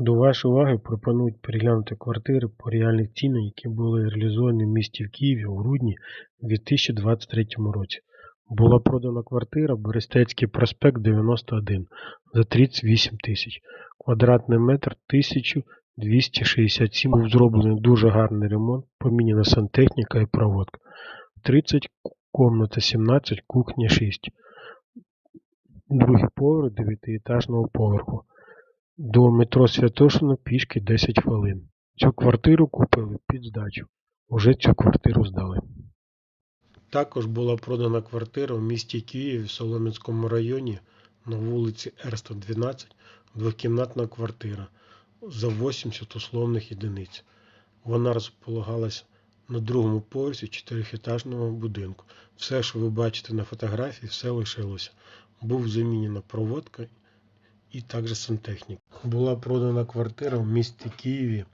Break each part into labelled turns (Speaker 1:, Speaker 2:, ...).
Speaker 1: До вашої уваги пропонують переглянути квартири по реальних цінах, які були реалізовані в місті в Києві у грудні 2023 році. Була продана квартира Берестецький проспект 91 за 38 тисяч. Квадратний метр 1267. Був зроблений дуже гарний ремонт, поміняна сантехніка і проводка. 30 комната 17, кухня 6. Другий поверх дев'ятиетажного поверху. До метро Святошино пішки 10 хвилин. Цю квартиру купили під здачу. Уже цю квартиру здали. Також була продана квартира в місті Києві в Солом'янському районі на вулиці Ерста 12, двокімнатна квартира за 80 условних єдиниць. Вона розполагалась на другому поверсі чотирьохетажного будинку. Все, що ви бачите на фотографії, все лишилося. Був замінена проводка і також сантехніка. Була продана квартира в місті Києві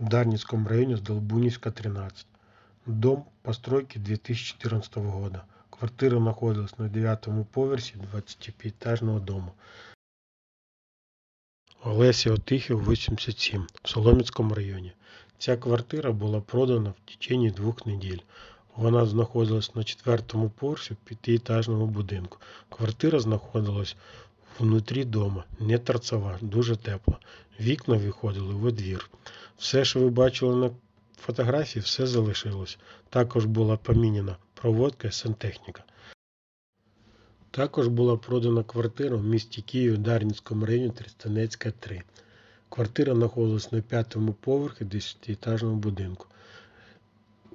Speaker 1: в Дарницком районе Долбунівська 13. Дом постройки 2014 года. Квартира находилась на девятом поверсі 25-этажного дому. Олесі Отихів 87 в Солом'янському районі. Ця квартира була продана в течение двох неділь. Вона знаходилась на четвертому поверсі п'ятиэтажного будинку. Квартира знаходилась внутрі дома, не торцова, дуже тепла. Вікна виходили во двір. Все, що ви бачили на фотографії, все залишилось. Також була поміняна проводка і сантехніка. Також була продана квартира в місті Київ в Дарницькому районі Тростянецька 3. Квартира знаходилась на п'ятому поверхі 10-етажного будинку.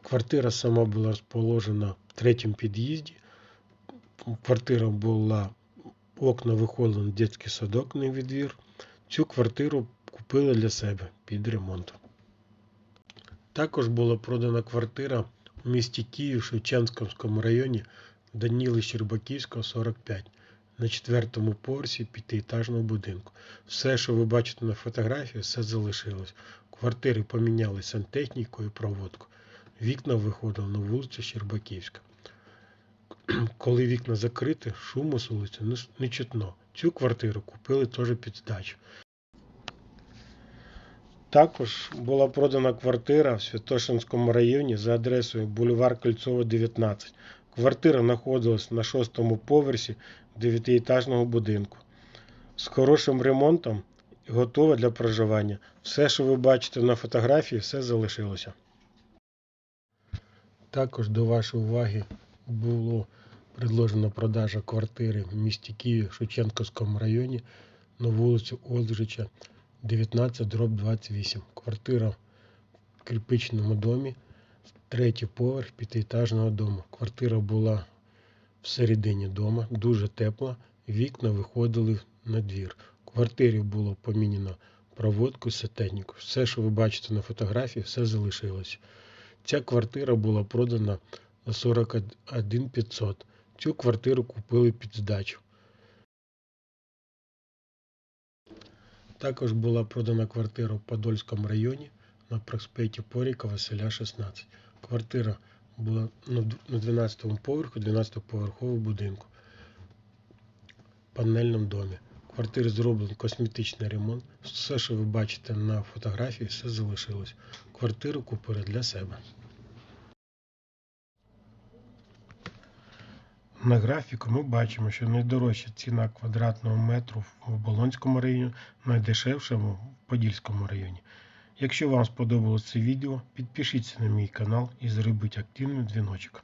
Speaker 1: Квартира сама була розположена в третьому під'їзді. Квартира була, окна виходили на дитячий садок на двір. Цю квартиру купили для себе під ремонт. Також була продана квартира в місті Київ в Шевченківському районі Даніли Щербаківського, 45 на четвертому поверсі п'ятиэтажного будинку. Все, що ви бачите на фотографії, все залишилось. Квартири поміняли сантехніку і проводку. Вікна виходили на вулицю Щербаківська. Коли вікна закриті, шуму з вулиці не- не чутно. Цю квартиру купили теж під здачу. Також була продана квартира в Святошинському районі за адресою бульвар Кольцова, 19. Квартира знаходилась на шостому поверсі дев'ятиэтажного будинку. З хорошим ремонтом і готова для проживання. Все, що ви бачите на фотографії, все залишилося. Також до вашої уваги було предложено продажа квартири в місті Києві в Шевченківському районі на вулицю Олджича 19 дроб 28. Квартира в кирпичному домі, третій поверх п'ятиэтажного дому. Квартира була всередині дома, дуже тепла, вікна виходили на двір. В квартирі було помінено проводку і сантехніку. Все, що ви бачите на фотографії, все залишилось. Ця квартира була продана за 41 500. Цю квартиру купили під здачу. Також була продана квартира в Подольському районі на проспекті Поріка Василя 16. Квартира була на д- на 12 поверху 12 поверхового будинку в панельному домі. В квартирі зроблений косметичний ремонт. Все, що ви бачите на фотографії, все залишилось. Квартиру купили для себе. На графіку ми бачимо, що найдорожча ціна квадратного метру в Болонському районі, найдешевша в Подільському районі. Якщо вам сподобалось це відео, підпишіться на мій канал і зробіть активний дзвіночок.